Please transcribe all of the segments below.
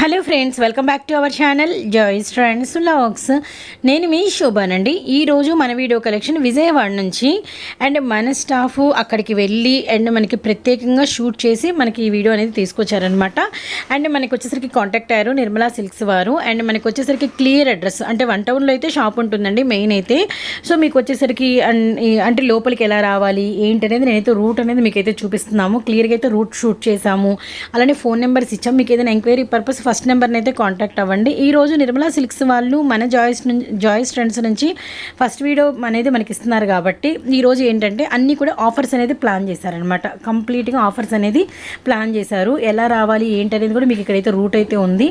Hello friends welcome back to our channel Joys friends logs నేను మీ శోభానండి. ఈరోజు మన వీడియో కలెక్షన్ విజయవాడ నుంచి అండ్ మన స్టాఫ్ అక్కడికి వెళ్ళి అండ్ మనకి ప్రత్యేకంగా షూట్ చేసి మనకి ఈ వీడియో అనేది తీసుకొచ్చారనమాట అండ్ మనకి వచ్చేసరికి కాంటాక్ట్ అయ్యారు నిర్మలా సిల్క్స్ వారు. అండ్ మనకి వచ్చేసరికి క్లియర్ అడ్రస్ అంటే వన్ టౌన్లో అయితే షాప్ ఉంటుందండి మెయిన్ అయితే. సో మీకు వచ్చేసరికి అంటే లోపలికి ఎలా రావాలి ఏంటి అనేది నేనైతే రూట్ అనేది మీకు అయితే చూపిస్తున్నాము క్లియర్గా అయితే రూట్ షూట్ చేసాము అలానే ఫోన్ నెంబర్స్ ఇచ్చాము. మీకు ఏదైనా ఎంక్వైరీ పర్పస్ ఫస్ట్ నెంబర్ని అయితే కాంటాక్ట్ అవ్వండి. ఈ రోజు నిర్మలా సిల్క్స్ వాళ్ళు మన జాయిస్ నుంచి జాయిస్ ట్రెండ్స్ నుంచి ఫస్ట్ వీడియో అనేది మనకి ఇస్తున్నారు కాబట్టి ఈరోజు ఏంటంటే అన్నీ కూడా ఆఫర్స్ అనేది ప్లాన్ చేశారనమాట కంప్లీట్గా ఆఫర్స్ అనేది ప్లాన్ చేశారు. ఎలా రావాలి ఏంటి అనేది కూడా మీకు ఇక్కడైతే రూట్ అయితే ఉంది.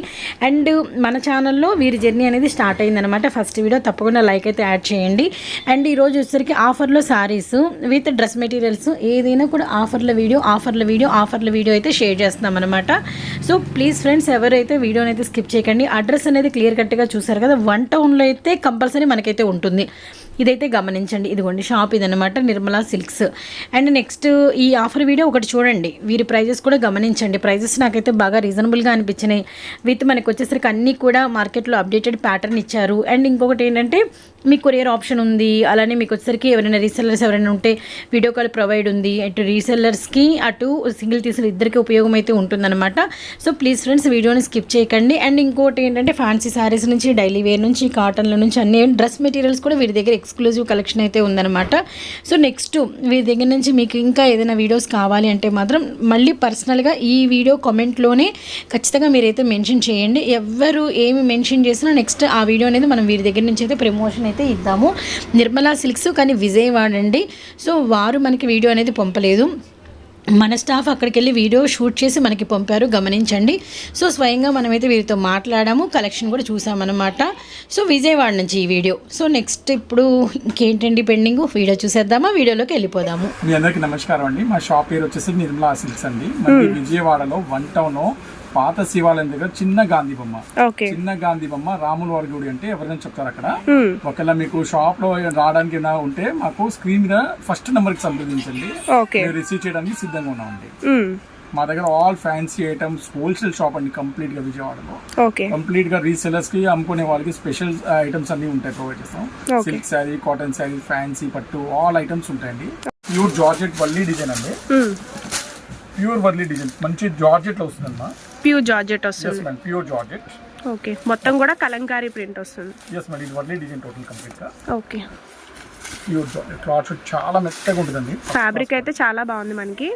అండ్ మన ఛానల్లో వీరి జర్నీ అనేది స్టార్ట్ అయిందనమాట ఫస్ట్ వీడియో తప్పకుండా లైక్ అయితే యాడ్ చేయండి. అండ్ ఈరోజు వచ్చేసరికి ఆఫర్లో సారీస్ విత్ డ్రెస్ మెటీరియల్స్ ఏదైనా కూడా ఆఫర్ల వీడియో ఆఫర్ల వీడియో ఆఫర్ల వీడియో అయితే షేర్ చేస్తున్నాం అనమాట సో ప్లీజ్ ఫ్రెండ్స్ ఎవరైతే వీడియోని అయితే స్కిప్ చేయకండి. అడ్రస్ అనేది క్లియర్ కట్గా చూసారు కదా వన్ టౌన్లో అయితే కంపల్సరీ మనకైతే ఉంటుంది. ఇదైతే గమనించండి. ఇదిగోండి షాప్ ఇదనమాట నిర్మలా సిల్క్స్. అండ్ నెక్స్ట్ ఈ ఆఫర్ వీడియో ఒకటి చూడండి. వీరి ప్రైజెస్ కూడా గమనించండి. ప్రైజెస్ నాకైతే బాగా రీజనబుల్గా అనిపించినాయి. విత్ మనకు వచ్చేసరికి అన్నీ కూడా మార్కెట్లో అప్డేటెడ్ ప్యాటర్న్ ఇచ్చారు. అండ్ ఇంకొకటి ఏంటంటే మీ కొరియర్ ఆప్షన్ ఉంది. అలానే మీకు వచ్చేసరికి ఎవరైనా రీసెల్లర్స్ ఎవరైనా ఉంటే వీడియో కాల్ ప్రొవైడ్ ఉంది. అటు రీసెల్లర్స్కి అటు సింగిల్ తీసిన ఇద్దరికి ఉపయోగం అయితే ఉంటుందన్నమాట. సో ప్లీజ్ ఫ్రెండ్స్ వీడియోని స్కిప్ చేయకండి. అండ్ ఇంకోటి ఏంటంటే ఫ్యాన్సీ శారీస్ నుంచి డైలీ వేర్ నుంచి కాటన్ల నుంచి అన్ని డ్రెస్ మెటీరియల్స్ కూడా వీరి దగ్గర ఎక్స్క్లూజివ్ కలెక్షన్ అయితే ఉందన్నమాట. సో నెక్స్ట్ వీరి దగ్గర నుంచి మీకు ఇంకా ఏదైనా వీడియోస్ కావాలి అంటే మాత్రం మళ్ళీ పర్సనల్గా ఈ వీడియో కామెంట్లోనే ఖచ్చితంగా మీరైతే మెన్షన్ చేయండి. ఎవరు ఏమి మెన్షన్ చేసినా నెక్స్ట్ ఆ వీడియో అనేది మనం వీరి దగ్గర నుంచి అయితే ప్రమోషన్ అయితే ఇద్దాము. నిర్మలా సిల్క్స్ కానీ విజయవాడ అండి. సో వారు మనకి వీడియో అనేది పంపలేదు. మన స్టాఫ్ అక్కడికి వెళ్ళి వీడియో షూట్ చేసి మనకి పంపారు. గమనించండి. సో స్వయంగా మనమైతే వీరితో మాట్లాడాము. కలెక్షన్ కూడా చూసామన్నమాట. సో విజయవాడ నుంచి ఈ వీడియో. సో నెక్స్ట్ ఇప్పుడు ఇంకేంటండి పెండింగ్? వీడియో చూసేద్దామా? వీడియోలోకి వెళ్ళిపోదాము. మీ అందరికి నమస్కారం అండి. మా షాప్ పేరు వచ్చేసి నిర్మలా సిల్క్స్ అండి. మరి విజయవాడలో వన్ టౌన్ పాత శివాలయం దగ్గర చిన్న గాంధీ బొమ్మ. ఓకే. చిన్న గాంధీ బొమ్మ రాముల వారి గుడి అంటే ఎవరైనా చెప్తారు అక్కడ. ఒకవేళ మీకు షాప్లో రావడానికి ఉంటే మాకు స్క్రీన్ మీద ఫస్ట్ నెంబర్కి సంప్రదించండి. రిసీవ్ చేయడానికి సిద్ధంగా ఉన్నామండి. మా దగ్గర all fancy items wholesale shop అండి కంప్లీట్గా విజయవాడలో. కంప్లీట్గా రీసెలర్స్కి అమ్ముకునే వాళ్ళకి స్పెషల్ ఐటమ్స్ అన్ని ఉంటాయి ప్రొవైడ్ చేస్తాం. Silk sari cotton sari fancy పట్టు ఆల్ ఐటమ్స్ ఉంటాయండి. ప్యూర్ జార్జెట్ వల్లీ డిజైన్ అండి. Pure Warli design. మంచి జార్జెట్లో వస్తుందమ్మా. ప్యూర్ జార్జెట్ వస్తుంది. Madam pure georgette. ఓకే మొత్తం కూడా కలంకారీ ప్రింట్ వస్తుంది. ఎస్ మేడం ఇది వర్లీ డిజైన్ టోటల్ కంప్లీట్గా. ఓకే. ప్యూర్ జార్జెట్ క్లాత్ చాలా మెత్తగా ఉంటుందండి. ఫ్యాబ్రిక్ అయితే చాలా బాగుంది మనకి.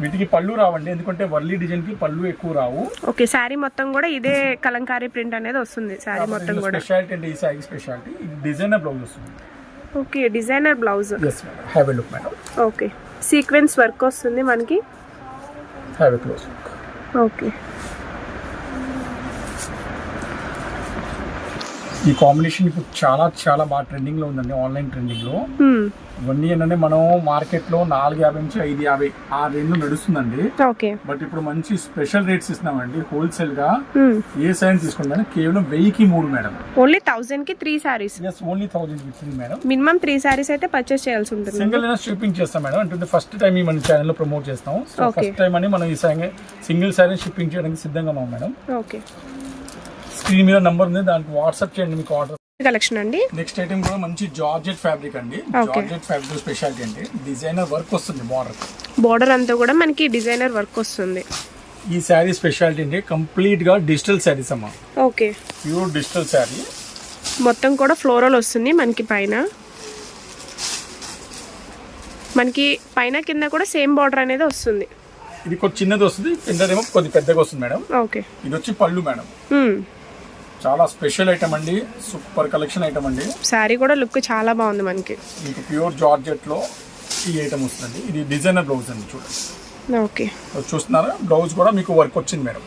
వీటికి పళ్ళు రావండి ఎందుకంటే వర్లీ డిజైన్కి పళ్ళు ఎక్కువ రావు. ఓకే శారీ మొత్తం కూడా ఇదే కలంకారీ ప్రింట్ అనేది వస్తుంది శారీ మొత్తం కూడా. స్పెషాలిటీ అంటే ఈ సారీ స్పెషాలిటీ ఇది డిజైనర్ బ్లౌజ్ వస్తుంది. Okay designer blouse yes madam have a look madam okay. Sequence work వస్తుంది మనకి? ఓకే ఈ కాంబినేషన్ ఇప్పుడు చాలా చాలా బాగా ట్రెండింగ్లో ఉందండి ఆన్లైన్ ట్రెండింగ్లో. ఇవన్నీ ఏంటంటే మనం మార్కెట్లో నాలుగు యాభై నుంచి ఐదు యాభై ఆ రేంజ్ నడుస్తుందండి. ఓకే. బట్ ఇప్పుడు మంచి స్పెషల్ రేట్స్ ఇస్తున్నామండి హోల్సేల్గా. ఏ సైన్ తీసుకుంటాను కేవలం వెయ్యికి మూడు మేడం. ఓన్లీ థౌజండ్కి three saris. Yes only thousand fifteen madam. Minimum three saris అయితే పర్చేస్ చేయాల్సి ఉంటుంది సింగిల్ అయినా షిప్పింగ్ చేస్తాం మేడం అంటే ఫస్ట్ టైం ఈ మన ఛానల్లో ప్రమోట్ చేస్తాం. సో. ఫస్ట్ టైం అని మనం ఈ సింగిల్ సారీ షిప్పింగ్ చేయడానికి సిద్ధంగా ఉన్నాం మేడం. ఓకే. స్క్రీన్ మీద నంబర్ ఉంది దానికి వాట్సాప్ చేయండి మీకు ఆర్డర్ కలెక్షన్ అండి? నెక్స్ట్ ఐటమ్ కూడా మంచి జార్జెట్ ఫ్యాబ్రిక్ అండి. జార్జెట్ ఫ్యాబ్రిక్ స్పెషాలిటీ అండి. డిజైనర్ వర్క్ వస్తుంది బార్డర్ బోర్డర్ అంతా కూడా మనకి డిజైనర్ వర్క్ వస్తుంది. ఈ శారీ స్పెషాలిటీ అండి. కంప్లీట్గా డిజిటల్ శారీస్ అమ్మా. ఓకే. Pure digital sari. మొత్తం కూడా ఫ్లోరల్ వస్తుంది మనకి పైన. మనకి పైన కింద కూడా సేమ్ బార్డర్ అనేది వస్తుంది. ఇది కొంచెం చిన్నది వస్తుంది కిందనేమో కొద్ది పెద్దగా వస్తుంది మేడం. ఓకే. ఇది వచ్చి పళ్ళు మేడం. చాలా స్పెషల్ ఐటమ్ అండి సూపర్ కలెక్షన్ ఐటమ్ అండి. శారీ కూడా లుక్ చాలా బాగుంది మనకి. మీకు ప్యూర్ జార్జెట్లో ఈ ఐటమ్ వస్తుందండి. ఇది డిజైనర్ బ్లౌజ్ అండి చూడండి. ఓకే. చూస్తున్నారా? బ్లౌజ్ కూడా మీకు వర్క్ వచ్చింది మేడం.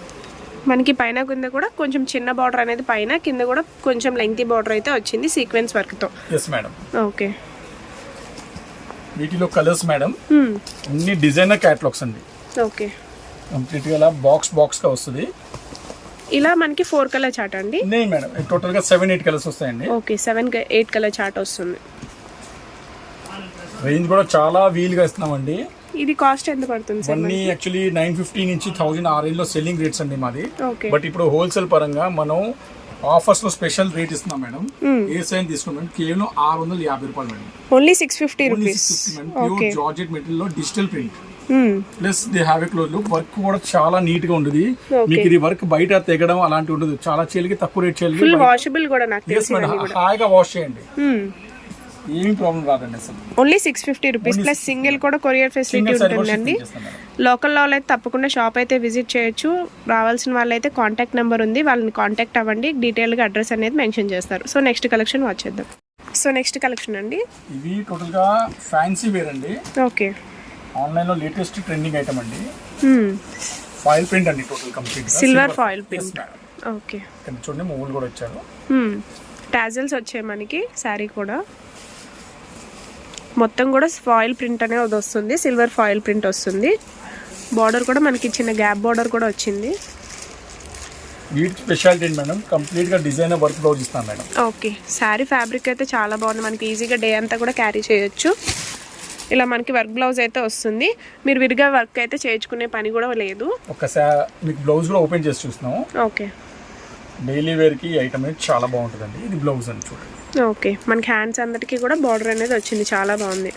మనకి పైన కింద కూడా కొంచెం చిన్న బార్డర్ అనేది పైన కింద కూడా కొంచెం లెంగ్తీ బార్డర్ అయితే వచ్చింది సీక్వెన్స్ వర్క్తో. Yes madam okay. వీటిలో కలర్స్ మేడం. అన్ని డిజైనర్ క్యాటలాగ్స్ అండి. ఓకే. కంప్లీట్గా ఇలా బాక్స్ బాక్స్గా వస్తుంది. ఇలా మనకి ఫోర్ కలర్ చాట్ అండి? మేడం సెవెన్ ఎయిట్ కలర్స్ వస్తాయండి. ఓకే సెవెన్ ఎయిట్ కలర్ వస్తుంది. రేంజ్ కూడా చాలా వీలుగా ఇస్తున్నామండి. ఇది కాస్ట్ ఎంత పడుతుంది సార్ యాక్చువల్లీ నైన్ ఫిఫ్టీ నుంచి థౌజండ్ ఆ రేంజ్లో సెల్లింగ్ రేట్స్ అండి మాది. బట్ ఇప్పుడు హోల్సేల్ పరంగా మనం ఆఫర్స్లో స్పెషల్ రేట్ ఇస్తున్నాం మేడం. ఏ సైన్ తీసుకున్నాం కేవలం ఆరు వందల యాభై రూపాయలు madam. Only six fifty rupees pure georgette మెటీరియల్లో digital print plus they have a close work కూడా చాలా నీట్గా ఉంటుంది మీకు ఇది వర్క్ బయట తెగడం అలాంటి ఉండదు. చాలా చీలకి తక్కువ రేట్ ఫుల్ చీలకి వాషబుల్ కూడా నాకు ఎస్ తెలిసి మేడం. హాయిగా వాష్ చేయండి. ఏమి ప్రాబ్లం రాదండి అసలు. Only six fifty rupees plus single కూడా కొరియర్ ఫెసిలిటీ ఉంటుందండి. లోకల్లో అయితే తప్పకుండా షాప్ అయితే విజిట్ చేయొచ్చు. రావాల్సిన వాళ్ళైతే కాంటాక్ట్ నెంబర్ ఉంది. వాళ్ళని కాంటాక్ట్ అవ్వండి. డీటెయిల్గా అడ్రస్ అనేది మెన్షన్ చేస్తారు. సో నెక్స్ట్ కలెక్షన్ వచ్చేద్దాం సో నెక్స్ట్ కలెక్షన్ అండి. ఇవి టోటల్గా ఫ్యాన్సీ వేర్ అండి. ఓకే. ఆన్లైన్లో లేటెస్ట్ ట్రెండింగ్ ఐటమ్ అండి. ఫాయిల్ ప్రింట్ అండి total complete silver foil print okay. చూడండి మూవీలు కూడా వచ్చారు. టాజల్స్ వచ్చాయి మనకి. శారీ కూడా. మొత్తం కూడా ఫాయిల్ ప్రింట్ అనేది వస్తుంది. సిల్వర్ ఫాయిల్ ప్రింట్ వస్తుంది. బార్డర్ కూడా మనకి చిన్న గ్యాప్ బార్డర్ కూడా వచ్చింది. వీటి స్పెషాలిటీ మేడం? కంప్లీట్గా డిజైన్ వర్క్ బ్లౌజ్ ఇస్తాం మేడం. ఓకే. శారీ ఫ్యాబ్రిక్ అయితే చాలా బాగుంది. మనకి ఈజీగా డే అంతా కూడా క్యారీ చేయొచ్చు. ఇలా మనకి వర్క్ బ్లౌజ్ అయితే వస్తుంది. మీరు విడిగా వర్క్ అయితే చేయించుకునే పని కూడా లేదు. ఒకసారి మీకు బ్లౌజ్ కూడా ఓపెన్ చేసి చూస్తున్నాం ఓకే. డైలీ వేర్కి ఐటమ్ అనేది చాలా బాగుంటుందండి. ఇది బ్లౌజ్ అని చూడండి. ఓకే. మనకి హ్యాండ్స్ అందరికీ కూడా బార్డర్ అనేది వచ్చింది. చాలా బాగుంది.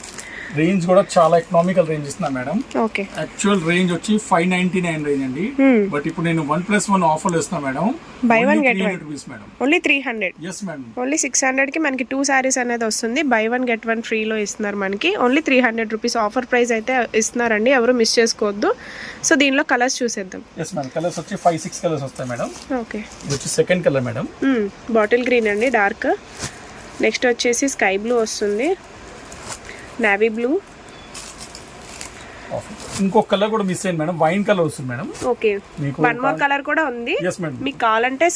రేంజ్ కూడా చాలా ఎకనామికల్ రేంజ్ ఇస్తున్నా మేడం. ఓకే. యాక్చువల్ రేంజ్ వచ్చి ఫైవ్ నైన్టీ నైన్ రేంజ్ అండి. బట్ ఇప్పుడు నేను వన్ ప్లస్ వన్ ఆఫర్ ఇస్తున్నా madam. One, get one. Rupees madam. Only three hundred yes madam only six హండ్రెడ్కి మనకి టూ శారీస్ అనేది వస్తుంది. బై వన్ గెట్ వన్ ఫ్రీలో ఇస్తున్నారు మనకి. Only three hundred rupees offer price అయితే ఇస్తున్నారండి. ఎవరు మిస్ చేసుకోవద్దు. సో దీనిలో కలర్స్ చూసేద్దాం. ఎస్ మేడం కలర్స్ వచ్చి ఫైవ్ సిక్స్ కలర్స్ వస్తాయి మేడం. ఓకే. ఇది వచ్చి second colour madam. Bottle green అండి డార్క్ నెక్స్ట్ వచ్చేసి స్కై బ్లూ వస్తుంది. నావీ బ్లూ ఇంకొక కలర్ కూడా మిస్ అయింది మేడం. వైన్ కలర్ వస్తుంది madam. Okay one more colour కూడా ఉంది. మీకు కావాలంటే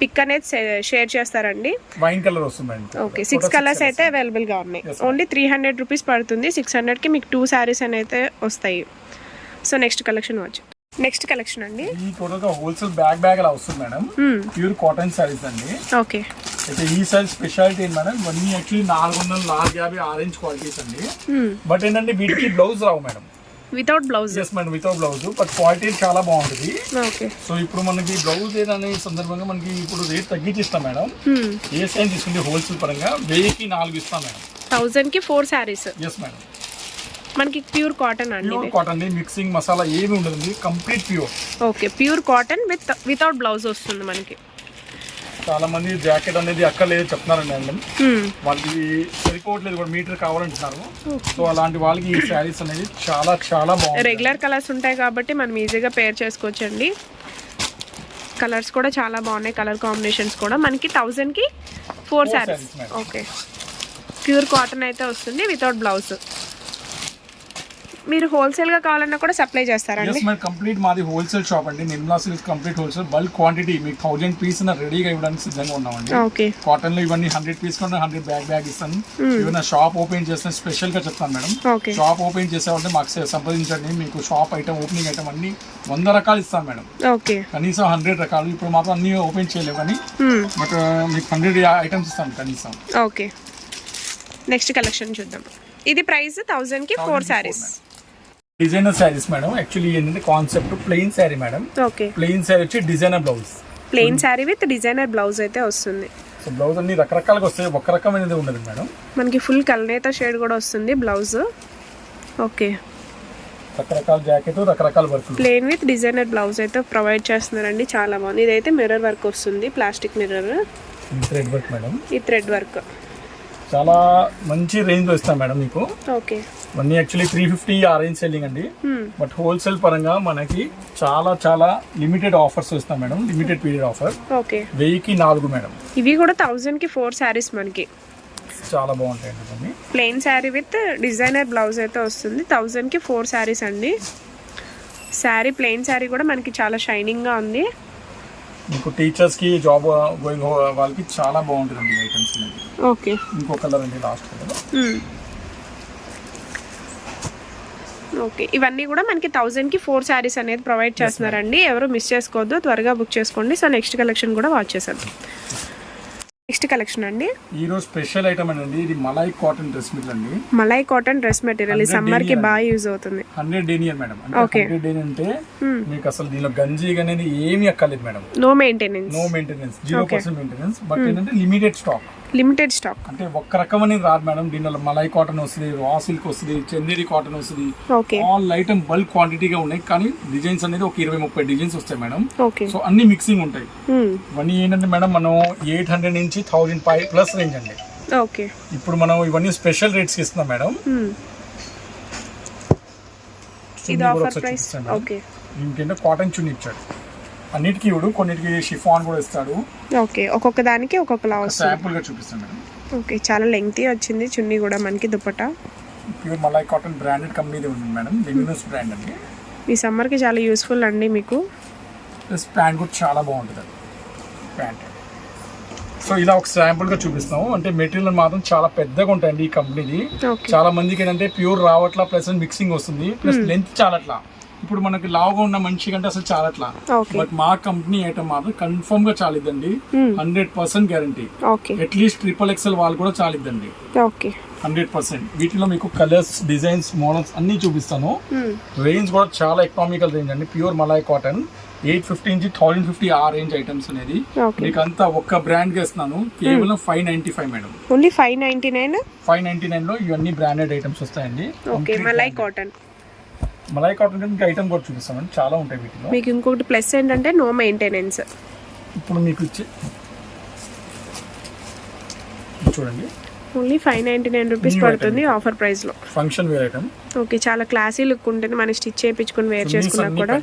పిక్ అనేది షేర్ చేస్తారండి. వైన్ కలర్ వస్తుంది ఓకే సిక్స్ కలర్స్ అయితే అవైలబుల్గా ఉన్నాయి. ఓన్లీ త్రీ హండ్రెడ్ రూపీస్ పడుతుంది. సిక్స్ హండ్రెడ్కి మీకు టూ శారీస్ అని అయితే వస్తాయి. సో నెక్స్ట్ కలెక్షన్ వచ్చి నెక్స్ట్ కలెక్షన్ అండి? ఈ టోటల్గా హోల్సేల్ బ్యాగ్ బ్యాగ్ అలా వస్తుంది మేడం ప్యూర్ కాటన్ సారీస్ అండి. ఓకే అయితే ఈ సారీ స్పెషాలిటీ ఏంటి మేడం ఇవన్నీ యాక్చువల్లీ నాలుగు వందల నాలుగు యాభై ఆరెంజ్ క్వాలిటీస్ అండి. బట్ ఏంటంటే వీటికి blouse Rao madam without blouse yes madam without blouse but quality చాలా బాగుంటుంది. ఓకే సో ఇప్పుడు మనకి బ్లౌజ్ ఏదనే సందర్భంగా మనకి ఇప్పుడు రేట్ తగ్గించి ఇస్తాం మేడం ఏ సైజ్ తీసుకుంటే హోల్సేల్ పరంగా వెయ్యికి నాలుగు ఇస్తాం మేడం థౌజండ్కి ఫోర్ శారీస్ ఎస్ మేడం మనకి ప్యూర్ కాటన్ అండి ప్యూర్ కాటన్ మిక్సింగ్ మసాలా ఏమి ఉండదు complete pure. Okay pure cotton with without blouse వస్తుంది మనకి. చాలా మంది జాకెట్ అనేది అక్కర్లేదు చెప్తున్నారండి మేడం. Hmm. వాళ్ళకి సరిపోవట్లేదు కూడా మీటర్ కావాలంటున్నారు. సో అలాంటి వాళ్ళకి ఈ శారీస్ అనేది చాలా చాలా బాగుంది రెగ్యులర్ కలర్స్ ఉంటాయి కాబట్టి మనం ఈజీగా పేర్ చేసుకోవచ్చండి. కలర్స్ కూడా చాలా బాగున్నాయి. కలర్ కాంబినేషన్స్ కూడా. మనకి థౌజండ్కి four saris. Okay pure cotton అయితే వస్తుంది వితౌట్ బ్లౌజ్ మీరు హోల్సేల్గా కావాలన్నా కూడా సప్లై చేస్తారండి మరి కంప్లీట్ మాది హోల్సేల్ షాప్ అండి. Nirmala silks complete wholesale bulk quantity మీకు థౌజండ్ పీస్ రెడీగా ఇవ్వడానికి సిద్ధంగా ఉన్నామండి. ఓకే కాటన్లో ఇవన్నీ హండ్రెడ్ పీస్ కొంటే హండ్రెడ్ బ్యాగ్ బ్యాగ్ ఇస్తాను. ఏమైనా షాప్ ఓపెన్ చేస్తే స్పెషల్గా చెప్తాను మేడం ఓకే షాప్ ఓపెన్ చేసామంటే మాకు సంప్రదించండి. మీకు షాప్ ఐటమ్ ఓపెనింగ్ ఐటమ్ అన్ని వంద రకాలు ఇస్తాను మేడం ఓకే కనీసం హండ్రెడ్ రకాలు. ఇప్పుడు మాత్రం అన్ని ఓపెన్ చేయలేవు కానీ Hmm. బట్ మీకు హండ్రెడ్ ఐటమ్స్ ఇస్తాను కనీసం. ఓకే నెక్స్ట్ కలెక్షన్ చూద్దాం. ఇది ప్రైస్ థౌజండ్కి four saris designer saris madam. Actually ఏంటంటే concept plain sari madam. Okay plain sari వచ్చి designer blouse plain sari with designer blouse అయితే వస్తుంది. సో బ్లౌజ్ అన్ని రకరకాలుగా వస్తాయి. ఒక రకమైనది ఉండదు మేడం. మనకి ఫుల్ కల్నేత షేడ్ కూడా వస్తుంది బ్లౌజ్ ఓకే రకరకాల జాకెట్ రకరకాల work plain with designer blouse అయితే ప్రొవైడ్ చేస్తున్నారండి. చాలా బాగుంది. ఇదైతే మిర్రర్ వర్క్ వస్తుంది. Plastic mirror thread work madam. ఈ థ్రెడ్ వర్క్ చాలా మంచి రేంజ్లో ఇస్తాం మేడం మీకు. ఓకే. ఇవన్నీ యాక్చువల్లీ త్రీ ఫిఫ్టీ ఆ రేంజ్ సెల్లింగ్ అండి. బట్ హోల్సేల్ పరంగా మనకి చాలా చాలా లిమిటెడ్ ఆఫర్స్ ఇస్తాం madam. Limited period offer okay. వెయ్యికి నాలుగు మేడం. ఇవి కూడా థౌజండ్కి ఫోర్ శారీస్ మనకి. చాలా ఇవన్నీ. Plain sari with designer blouse అయితే వస్తుంది. థౌజండ్కి ఫోర్ శారీస్ అండి. శారీ ప్లెయిన్ శారీ కూడా మనకి చాలా షైనింగ్గా ఉంది. మీకు టీచర్స్కి జాబ్ గోయింగ్ వాళ్ళకి చాలా బాగుంటుందండి ఐటమ్స్ ఓకే ఇంకో కలర్ అండి లాస్ట్ కలర్ ఓకే ఇవన్నీ కూడా మనకి థౌజండ్కి ఫోర్ శారీస్ అనేది ప్రొవైడ్ చేస్తున్నారండి. ఎవరు మిస్ చేసుకోవద్దు త్వరగా బుక్ చేసుకోండి. సో నెక్స్ట్ కలెక్షన్ కూడా వాచ్ చేసేద్దాం. నెక్స్ట్ కలెక్షన్ అండి. ఈ రోజు స్పెషల్ ఐటమ్ అండి. ఇది మలై కాటన్ డ్రెస్ మెటీరియల్ అండి. Malai cotton dress material. ఈ సమ్మర్కి బాగా యూజ్ అవుతుంది. Hundred denier madam. అంటే Okay. హండ్రెడ్ డేని అంటే మీకు అసలు దీనిలో గంజి అనేది ఏమీ అక్కర్లేదు madam. No maintenance no maintenance zero percent maintenance but ఏంటంటే లిమిటెడ్ స్టాక్ లిమిటెడ్ స్టాక్ అంటే ఒక్క రకం అనేది రాదు మేడం. దీనిలో మలై కాటన్ వస్తుంది రా సిల్క్ వస్తుంది చందేరి కాటన్ వస్తుంది. ఓకే ఆల్ ఐటమ్ బల్క్ క్వాంటిటీగా ఉన్నాయి. కానీ డిజైన్స్ అనేది ఒక ఇరవై ముప్పై డిజైన్స్ వస్తాయి మేడం. ఓకే సో అన్ని మిక్సింగ్ ఉంటాయి. ఇవన్నీ ఏంటంటే మేడం మనం ఎయిట్ హండ్రెడ్ నుంచి థౌజండ్ ఫైవ్ ప్లస్ రేంజ్ అండి. ఓకే. ఇప్పుడు మనం ఇవన్నీ స్పెషల్ రేట్స్ ఇస్తున్నాం మేడం. ఇది ఆఫర్ ప్రైస్. ఓకే. దీనికంటే కాటన్ చున్నీ ఇచ్చాడు. అన్నిటికీ ఇవ్వడు కొన్నిటికి షిఫాన్ కూడా ఇస్తాడు. ఓకే. ఒక్కొక్క దానికి ఒక్కొక్కలా వస్తుంది. శాంపుల్గా చూపిస్తాను మేడం. ఓకే. చాలా లెంగ్తీ వచ్చింది చున్నీ కూడా మనకి dupatta. Pure malai cotton branded కంపెనీది ఉంది మేడం. లెమినస్ బ్రాండ్ అండి. ఈ సమ్మర్కి చాలా యూస్ఫుల్ అండి మీకు. ప్లస్ ప్యాంట్ కూడా చాలా బాగుంటుంది. ప్యాంట్ సో ఇలా ఒక శాంపుల్గా చూపిస్తాము. అంటే మెటీరియల్ మాత్రం చాలా పెద్దగా ఉంటాయండి ఈ కంపెనీది చాలా మందికి ఏంటంటే ప్యూర్ రావట్లా ప్లస్ మిక్సింగ్ వస్తుంది ప్లస్ లెంత్ చాలట్లా. ఇప్పుడు మనకి లావుగా ఉన్న మనిషి కంటే అసలు చాలట్లా ఓకే. బట్ మా కంపెనీ ఐటమ్ మాత్రం కన్ఫర్మ్గా చాలిద్దండి. Hundred percent guarantee. Okay. At least triple XL వాళ్ళు కూడా చాలిద్దండి. ఓకే. Hundred percent. వీటిలో మీకు కలర్స్ డిజైన్స్ మోడల్స్ అన్ని చూపిస్తాను. రేంజ్ కూడా చాలా ఎకనామికల్ రేంజ్ అండి. Pure malai cotton eight fifty నుంచి థౌసండ్ ఫిఫ్టీ ఆ రేంజ్ ఐటమ్స్ అనేది. మీకు అంతా ఒక్క బ్రాండ్గా ఇస్తున్నాను. కేవలం five ninety five madam only five ninety nine five ninety నైన్లో ఇవన్నీ బ్రాండెడ్ ఐటమ్స్ వస్తాయండి. Okay. Malai cotton malai cotton ఇంకా ఐటమ్ కూడా చూపిస్తామండి. చాలా ఉంటాయి వీటిలో. మీకు ఇంకొకటి ప్లస్ ఏంటంటే నో మెయింటెనెన్స్. ఇప్పుడు మీకు ఇచ్చే చూడండి. Only five ninety nine rupees పడుతుంది ఆఫర్ ప్రైస్లో. ఫంక్షన్ వేర్ ఐటమ్ ఓకే చాలా క్లాసీ లుక్ ఉంటుంది. మనం స్టిచ్ చేయించుకుని వేర్ చేసుకున్నా కూడా.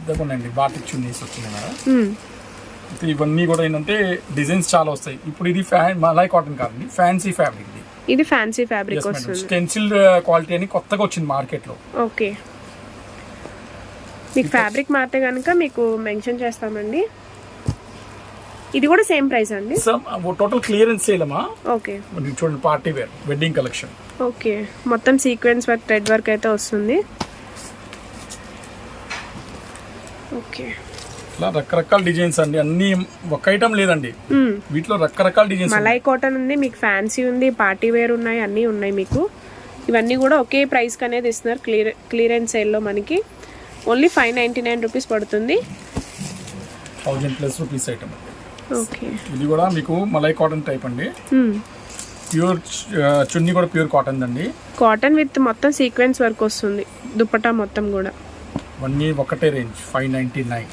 బాటిక్ చున్నీస్ కదా. మ్మ్. అయితే ఇవన్నీ కూడా ఏంటంటే డిజైన్స్ చాలా వస్తాయి. ఇప్పుడు ఇది ఫ్యాన్ మలాయ్ కాటన్ కాదండి. ఫ్యాన్సీ ఫ్యాబ్రిక్ ఇది. ఇది ఫ్యాన్సీ ఫ్యాబ్రిక్ వస్తుంది. స్టెన్సిల్ క్వాలిటీ అని కొత్తగా వచ్చింది మార్కెట్లో ఓకే. మీకు ఫ్యాబ్రిక్ మారితే కనుక మీకు మెన్షన్ చేస్తామండి. ఇది కూడా సేమ్ ప్రైస్ అండి? టోటల్ క్లియరెన్స్ సేలమా ఓకే చూడండి party wear wedding collection okay మొత్తం సీక్వెన్స్ వర్క్ థ్రెడ్ వర్క్ అయితే వస్తుంది. ఓకే ఇలా రకరకాల డిజైన్స్ అండి. అన్ని ఒక ఐటమ్ లేదండి. మ్మ్. వీటిలో రకరకాల డిజైన్స్ మలై కాటన్ ఉంది మీకు ఫ్యాన్సీ ఉంది పార్టీ వేర్ ఉన్నాయి అన్నీ ఉన్నాయి మీకు. ఇవన్నీ కూడా ఒకే ప్రైస్కి అనేది ఇస్తున్నారు క్లియర్ క్లియరెన్స్ సేల్లో మనకి. Only five ninety nine rupees పడుతుంది. Thousand plus rupees item okay. ఇది కూడా మీకు మలై కాటన్ టైప్ అండి. ప్యూర్ చున్నీ కూడా ప్యూర్ కాటన్ అండి. కాటన్ విత్ మొత్తం సీక్వెన్స్ వర్క్ వస్తుంది. దుపట్టా మొత్తం కూడా. ఇవన్నీ ఒకటే range five ninety nine.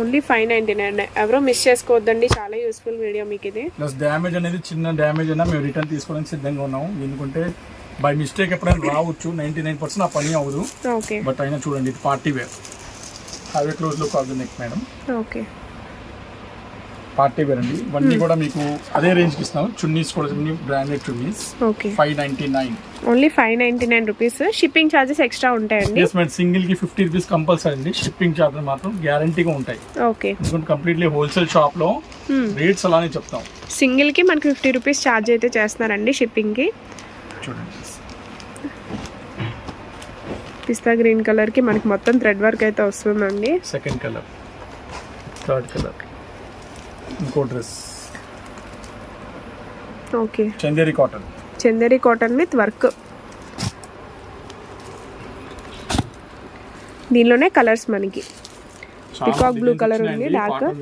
Only five ninety nine. ఎవరో మిస్ చేసుకోవద్దండి చాలా యూస్ఫుల్ వీడియో మీకు ఇది ప్లస్ డ్యామేజ్ అనేది చిన్న డ్యామేజ్ అయినా మేము రిటర్న్ తీసుకోవడానికి సిద్ధంగా ఉన్నాము. ఎందుకంటే బై మిస్టేక్ ఎప్పుడైనా రావచ్చు. నైంటీ నైన్ పర్సెంట్ ఆ పని అవ్వదు. ఓకే. బట్ అయినా చూడండి ఇది party wear. Heavy close look of the neck madam okay. Party wear అండి. ఇవన్నీ కూడా మీకు అదే రేంజ్కి ఇస్తాం. చున్నీస్ కూడా branded chunnis. Okay. Five ninety nine only five ninety nine rupees shipping charges extra ఉంటాయండి. ఎస్ మేడం సింగిల్కి ఫిఫ్టీ రూపీస్ కంపల్సరీ అండి. షిప్పింగ్ ఛార్జెస్ మాత్రం గ్యారంటీగా ఉంటాయి. ఓకే. ఎందుకంటే కంప్లీట్లీ హోల్సేల్ షాప్లో రేట్స్ అలానే చెప్తాం. సింగిల్కి మనకి ఫిఫ్టీ రూపీస్ ఛార్జ్ అయితే చేస్తున్నారండి షిప్పింగ్కి చూడండి. పిస్తా గ్రీన్ కలర్కి మనకి మొత్తం థ్రెడ్ వర్క్ అయితే వస్తుందండి. Second colour. Third colour. ఇంకో dress. Okay. Chanderi cotton. Chanderi cotton with work. దీనిలోనే కలర్స్ మనకి. Peacock blue colour ఉంది, dark.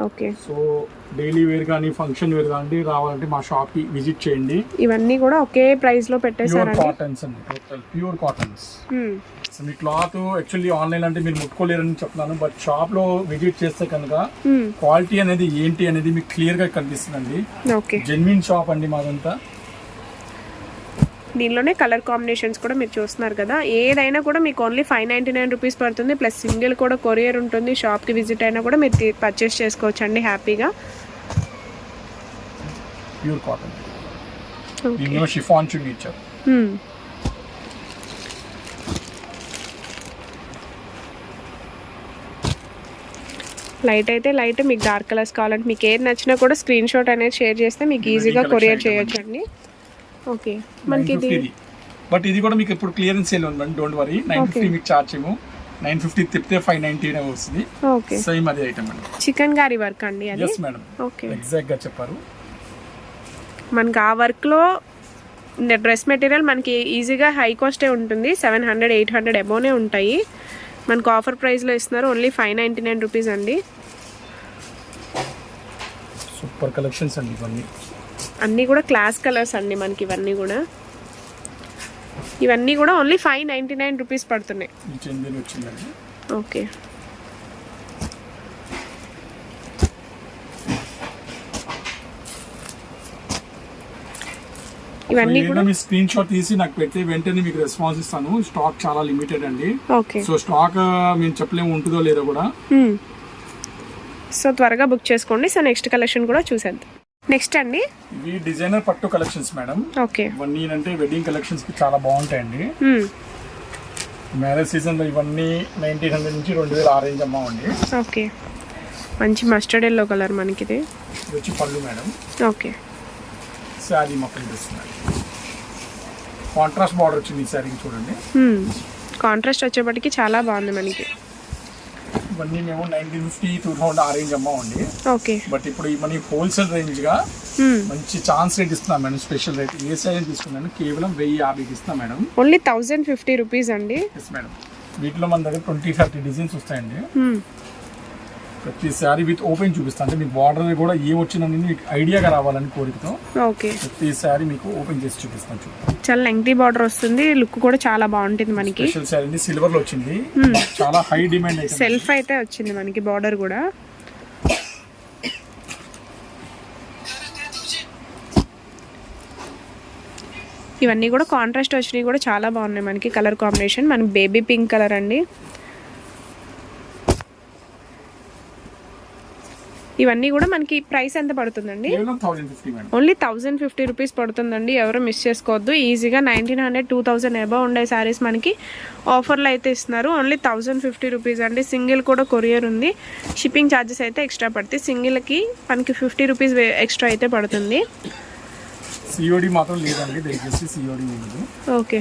Okay. So daily wear కానీ ఫంక్షన్ వేర్ కానీ రావాలంటే మా షాప్కి విజిట్ చేయండి. ఇవన్నీ కూడా ఒకే ప్రైస్లో ప్యూర్ పెట్టేశారండి? కాటన్స్ అండి. టోటల్ ప్యూర్ కాటన్స్ మీ క్లాత్ యాక్చువల్లీ ఆన్లైన్ అంటే మీరు ముట్టుకోలేరని చెప్తున్నాను బట్ షాప్లో విజిట్ చేస్తే కనుక. క్వాలిటీ అనేది ఏంటి అనేది మీకు క్లియర్గా కనిపిస్తుందండి. ఓకే. జెన్యున్ షాప్ అండి మాదంతా. దీనిలోనే కలర్ కాంబినేషన్స్ కూడా మీరు చూస్తున్నారు కదా. ఏదైనా కూడా మీకు only five ninety nine rupees పడుతుంది. ప్లస్ సింగిల్ కూడా కొరియర్ ఉంటుంది. షాప్కి విజిట్ అయినా కూడా మీరు పర్చేస్ చేసుకోవచ్చు అండి హ్యాపీగా. ప్యూర్ కాటన్ ఓకే దీనిలో షిఫాన్ చున్నీ ఇచ్చారు. మ్మ్. లైట్ అయితే లైట్ మీకు డార్క్ కలర్స్ కావాలంటే మీకు ఏది నచ్చినా కూడా స్క్రీన్ షాట్ అనేది షేర్ చేస్తే మీకు ఈజీగా కొరియర్ item చేయొచ్చు అండి ఓకే మనకి ఇది బట్ ఇది. కూడా మీకు ఇప్పుడు క్లియరెన్స్ సేల్ ఉందండి డోంట్ వరీ నైన్ ఫిఫ్టీ మీకు చార్జ్ ఏమో. నైన్ ఫిఫ్టీ తిప్పితే ఫైవ్ నైన్టీ వస్తుంది. ఓకే సేమ్ అదే ఐటమ్ అండి. చికెన్ గారి వర్క్ అండి అది? ఎస్ మేడం ఓకే ఎగ్జాక్ట్గా చెప్పారు. మనకి ఆ వర్క్లో డ్రెస్ మెటీరియల్ మనకి ఈజీగా హై కాస్టే ఉంటుంది. సెవెన్ హండ్రెడ్ ఎయిట్ హండ్రెడ్ అబోనే ఉంటాయి. మనకు ఆఫర్ ప్రైస్లో ఇస్తున్నారు only five ninety nine rupees అండి. సూపర్ కలెక్షన్స్ అండి ఇవన్నీ. అన్నీ కూడా క్లాస్ కలర్స్ అండి మనకి ఇవన్నీ కూడా. ఇవన్నీ కూడా only five ninety nine rupees పడుతున్నాయి ఓకే ఇవన్నీ ఏదైనా మీ స్క్రీన్ షాట్ తీసి నాకు పెడితే వెంటనే మీకు రెస్పాన్స్ ఇస్తాను. స్టాక్ చాలా లిమిటెడ్ అండి. ఓకే సో స్టాక్ మేము చెప్పలేము ఉంటుందో లేదో కూడా. సో త్వరగా బుక్ చేసుకోండి. సో నెక్స్ట్ కలెక్షన్ కూడా చూసేద్దాం. నెక్స్ట్ అండి? ఇవి డిజైనర్ పట్టు కలెక్షన్స్ మేడం. ఓకే. ఇవన్నీ అంటే వెడ్డింగ్ కలెక్షన్స్కి చాలా బాగుంటాయండి. మ్యారేజ్ సీజన్లో ఇవన్నీ నైన్టీన్ హండ్రెడ్ నుంచి రెండు వేల ఆరేంజ్ అమ్మా అండి. ఓకే. మంచి మస్టర్డ్ ఎల్లో కలర్ మనకి ఇది వచ్చి పళ్ళు మేడం. ఓకే. శారీ మొక్కలు తెస్తున్నారు కాంట్రాస్ట్ బార్డర్ వచ్చింది ఈ శారీకి చూడండి. కాంట్రాస్ట్ వచ్చేప్పటికి చాలా బాగుంది మనకి. ఇవన్నీ మేము నైన్టీన్ ఫిఫ్టీ టూ థౌసండ్ ఆరేంజ్ అమ్మా అండి ఓకే. బట్ ఇప్పుడు ఇవన్నీ హోల్సేల్ రేంజ్గా మంచి ఛాన్స్ రేట్ ఇస్తున్నాం మేడం స్పెషల్ రేట్ ఏ శారీ తీసుకున్నాను? కేవలం వెయ్యి యాభైకి ఇస్తున్నాం madam. Only thousand fifty rupees అండి. ఎస్ మేడం వీటిలో మన దగ్గర ట్వంటీ థర్టీ డిజైన్స్ వస్తాయండి. Hmm. ప్రతి శారీ విత్ ఓపెన్ చూపిస్తాను. అంటే మీకు బార్డర్ కూడా ఏం వచ్చిందని మీకు ఐడియాగా రావాలని కోరికతో ఓకే. ప్రతి శారీ మీకు ఓపెన్ చేసి చూపిస్తాను చూడండి చాలా లెంగ్తీ బార్డర్ వస్తుంది. లుక్ కూడా చాలా బాగుంటుంది మనకి. స్పెషల్ శారీ సిల్వర్లో వచ్చింది. చాలా హై డిమాండ్ సెల్ఫ్ అయితే వచ్చింది మనకి బార్డర్ కూడా. ఇవన్నీ కూడా కాంట్రాస్ట్ వచ్చినవి కూడా చాలా బాగున్నాయి మనకి. కలర్ కాంబినేషన్ మన బేబీ పింక్ కలర్ అండి. ఇవన్నీ కూడా మనకి ప్రైస్ ఎంత పడుతుందండి? ఓన్లీ థౌజండ్ ఫిఫ్టీ రూపీస్ పడుతుందండి. ఎవరు మిస్ చేసుకోవద్దు. ఈజీగా nineteen hundred two thousand above ఉండే శారీస్ మనకి ఆఫర్లో అయితే ఇస్తున్నారు. ఓన్లీ థౌజండ్ ఫిఫ్టీ రూపీస్ అండి. సింగిల్ కూడా కొరియర్ ఉంది. షిప్పింగ్ ఛార్జెస్ అయితే ఎక్స్ట్రా పడతాయి. సింగిల్కి మనకి ఫిఫ్టీ రూపీస్ ఎక్స్ట్రా అయితే పడుతుంది. సిఓడి మాత్రం లేదండి. దయచేసి COD okay.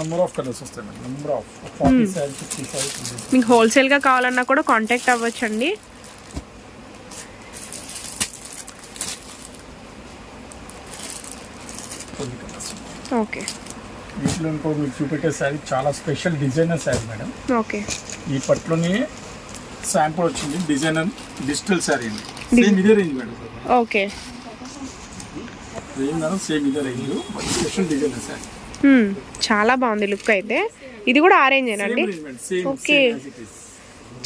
Number of colours వస్తాయి madam number of forty fifty మీకు హోల్సేల్గా కావాలన్నా కూడా కాంటాక్ట్ అవ్వచ్చండి. ఓకే. వీటిలో ఇంకో మీకు చూపెట్టే శారీ చాలా special designer sari madam. Okay. ఈ పట్లోనే శాంపుల్ వచ్చింది డిజైనర్ డిజిటల్ శారీ అండి. సేమ్ ఇదే range madam. Okay. Range madam same ఇదే range special designer sari. Hmm. చాలా బాగుంది లుక్ అయితే. ఇది కూడా ఆరెంజ్ అండి? Okay.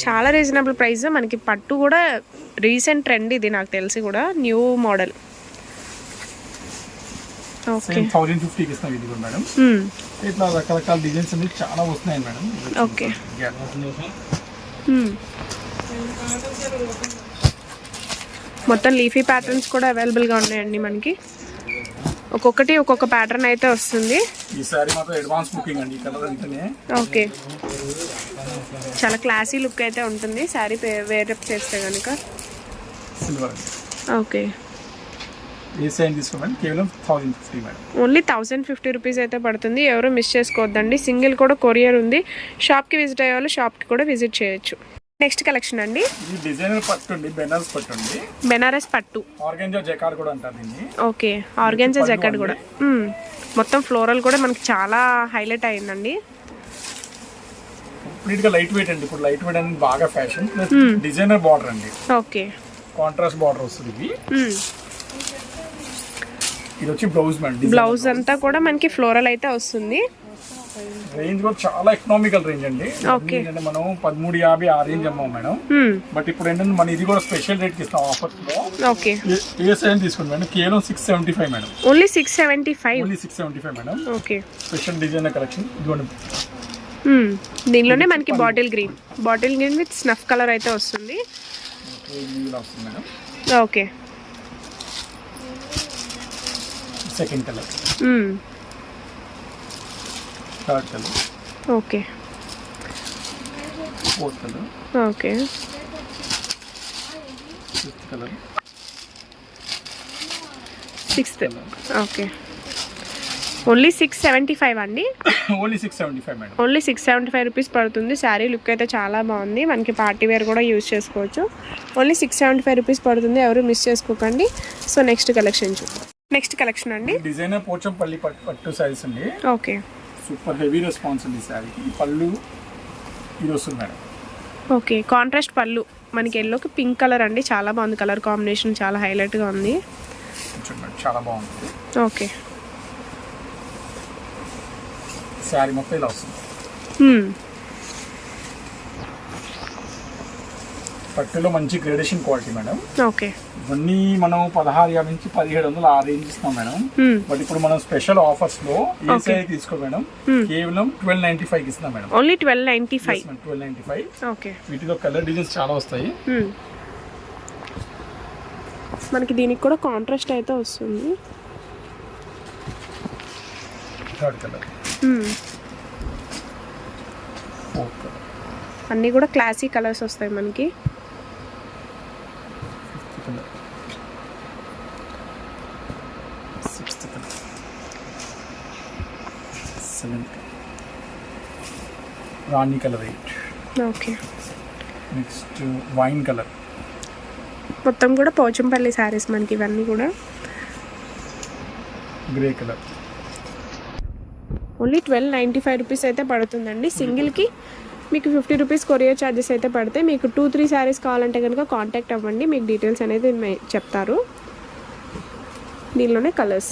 చాలా రీజనబుల్ ప్రైస్ మనకి పట్టు కూడా రీసెంట్ ట్రెండ్ ఇది నాకు తెలిసి కూడా. New model okay same thousand ఫిఫ్టీకి ఇస్తాం ఇది కూడా మేడం ఇట్లా రకరకాల డిజైన్స్ అనేది చాలా వస్తున్నాయి మేడం ఓకే మొత్తం లీఫీ ప్యాటర్న్స్ కూడా అవైలబుల్గా ఉన్నాయండి మనకి. ఒక్కొక్కటి ఒక్కొక్క ప్యాటర్న్ అయితే వస్తుంది. ఈ శారీ మాత్రం అడ్వాన్స్ బుకింగ్ అండి ఈ కలర్ అంటేనే ఓకే. చాలా క్లాసీ లుక్ అయితే ఉంటుంది. శారీ వేరప్ చేస్తే కనుక సిల్వర్ ఓకే. ఏ సైన్ తీసుకోమని కేవలం thousand fifty madam. Only thousand fifty rupees అయితే పడుతుంది. ఎవరు మిస్ చేసుకోవద్దండి. సింగిల్ కూడా కొరియర్ ఉంది. షాప్కి విజిట్ అయ్యే వాళ్ళు షాప్కి కూడా విజిట్ చేయొచ్చు. నెక్స్ట్ కలెక్షన్ అండి. ఇది డిజైనర్ పట్టు అండి బెనారస్ పట్టు అండి. బెనారస్ పట్టు. ఆర్గంజా జకార్ కూడా అంటారు దీన్ని. ఓకే ఆర్గాన్జా జకెట్ కూడా. మొత్తం ఫ్లోరల్ కూడా మనకి చాలా హైలైట్ అయిందండి. కంప్లీట్గా లైట్ వెయిట్ అండి ఇప్పుడు లైట్ వెయిట్ అనేది బాగా ఫ్యాషన్ డిజైనర్ బార్డర్ అండి. ఓకే. కాంట్రాస్ట్ బార్డర్ వస్తుంది ఇది. ఇది వచ్చి బ్లౌజ్ మేడం బ్లౌజ్ అంతా కూడా మనకి ఫ్లోరల్ అయితే వస్తుంది. రేంజ్ కూడా చాలా ఎకనామికల్ రేంజ్ అండి. మనం పదమూడు యాభై ఆ రేంజ్ అమ్మాం మేడం. బట్ ఇప్పుడు ఏంటంటే మన ఇది కూడా స్పెషల్ రేట్కి ఇస్తాం ఆఫర్లో ఓకే. ఏ- సైన్ తీసుకోండి మేడం కేవలం six seventy five madam. Only six seventy five only six seventy five madam. Okay. Special designer collection ఇదిగోండి. దీనిలోనే మనకి bottle green bottle green with snuff colour అయితే వస్తుంది. ఇలా వస్తుంది madam. Okay. Second colour colour okay. Colour okay. Fifth colour. Sixth. Okay. Only six seventy five అండి? Only six seventy five madam. Only six seventy five rupees పడుతుంది. Sari look అయితే చాలా బాగుంది. మనకి పార్టీ వేర్ కూడా యూజ్ చేసుకోవచ్చు. Only six seventy five rupees పడుతుంది. ఎవరు మిస్ చేసుకోకండి. సో నెక్స్ట్ కలెక్షన్ చూద్దాం. నెక్స్ట్ కలెక్షన్ అండి. డిజైనర్ పోచంపల్లి పట్టు శారీస్ అండి. ఓకే. సూపర్ హెవీ రెస్పాన్స్ ఈ శారీకి ఈ పళ్ళు ఇది వస్తుంది మేడం. ఓకే కాంట్రాస్ట్ పళ్ళు. మనకి ఎల్లోకి పింక్ కలర్ అండి. చాలా బాగుంది. కలర్ కాంబినేషన్ చాలా హైలైట్గా ఉంది. చాలా బాగుంటుంది ఓకే. శారీ మొత్తం ఇలా వస్తుంది. పట్టులో మంచి గ్రేడేషన్ క్వాలిటీ మేడం ఓకే ఇవన్నీ మనం పదహారు యాభై నుంచి పదిహేడు వందలు ఆ రేంజ్ ఇస్తాం మేడం Hmm. బట్ ఇప్పుడు మనం స్పెషల్ ఆఫర్స్లో ఏ Okay. శారీ తీసుకో మేడం Hmm. కేవలం ట్వెల్వ్ నైన్టీ ఫైవ్ ఇస్తున్నాం madam only twelve ninety five twelve ninety five okay వీటిలో కలర్ డిజైన్స్ చాలా వస్తాయి. Hmm. మనకి దీనికి కూడా కాంట్రాస్ట్ అయితే వస్తుంది. Third Hmm. కలర్ అన్నీ కూడా క్లాసీ కలర్స్ వస్తాయి మనకి. సిక్స్త్ సెవెంత్ రాణి colour eight okay next wine colour మొత్తం కూడా పోచంపల్లి శారీస్ మనకి ఇవన్నీ కూడా. Grey colour only twelve ninety five rupees అయితే పడుతుందండి. సింగిల్కి మీకు ఫిఫ్టీ రూపీస్ కొరియర్ ఛార్జెస్ అయితే పడితే మీకు టూ త్రీ శారీస్ కావాలంటే కనుక కాంటాక్ట్ అవ్వండి. మీకు డీటెయిల్స్ అనేది చెప్తారు. దీనిలోనే కలర్స్.